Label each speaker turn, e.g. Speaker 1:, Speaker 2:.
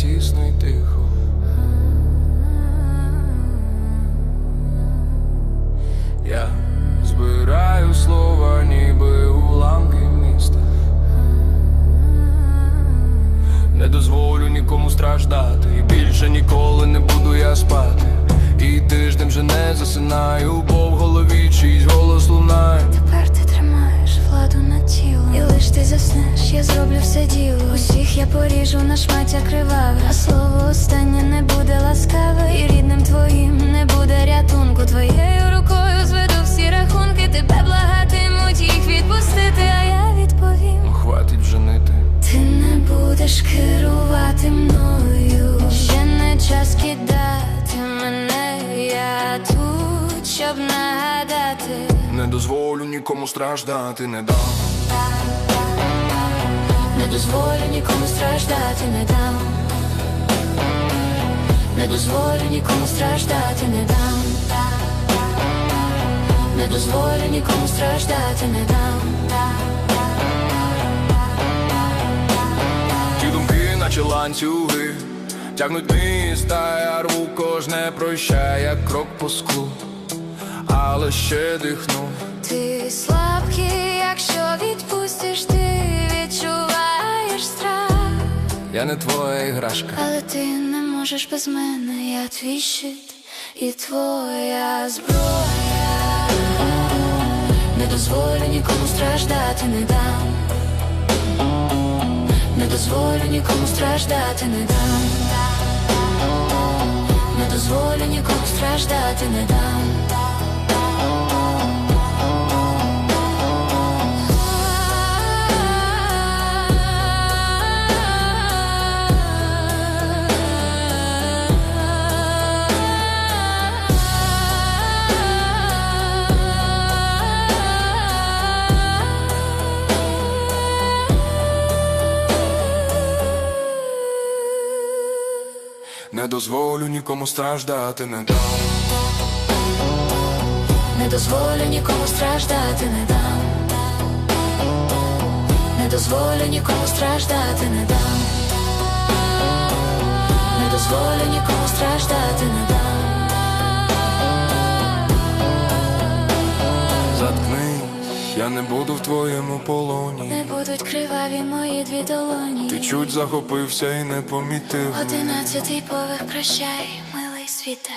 Speaker 1: тісно й тихо. Я збираю слова, ніби уламки міста. Не дозволю нікому страждати, і більше ніколи не буду я спати. І тиждень вже не засинаю, бо в голові
Speaker 2: все діло. Усіх я поріжу на шмаття криваве. А слово останнє не буде ласкаве. І рідним твоїм не буде рятунку. Твоєю рукою зведу всі рахунки. Тебе благатимуть їх відпустити, а я відповім.
Speaker 1: Ну хватить женити.
Speaker 2: Ти не будеш керувати мною. Ще не час кидати мене. Я тут, щоб нагадати.
Speaker 1: Не дозволю нікому страждати, не дам.
Speaker 2: Дозволю нікому страждати, не дам. Не дозволю нікому страждати, не дам. Не дозволю нікому страждати, не дам.
Speaker 1: Ті думки, наче ланцюги, тягнуть міста, я рву кожне прощай, як крок по склу, але ще дихну.
Speaker 2: Ти
Speaker 1: Я не твоя іграшка.
Speaker 2: Але ти не можеш без мене, я твій щит і твоя зброя. Не дозволю нікому страждати, не дам. Не дозволю нікому страждати, не дам. Не дозволю нікому страждати, не дам.
Speaker 1: Не дозволю нікому страждати, не дам.
Speaker 2: Не дозволю нікому страждати, не дам. Не дозволю нікому страждати, не дам. Не дозволю нікому страждати, не дам.
Speaker 1: Не буду в твоєму полоні.
Speaker 2: Не будуть криваві мої дві долоні.
Speaker 1: Ти чуть захопився і не помітив.
Speaker 2: Одинадцятий поверх прощай, милий світе.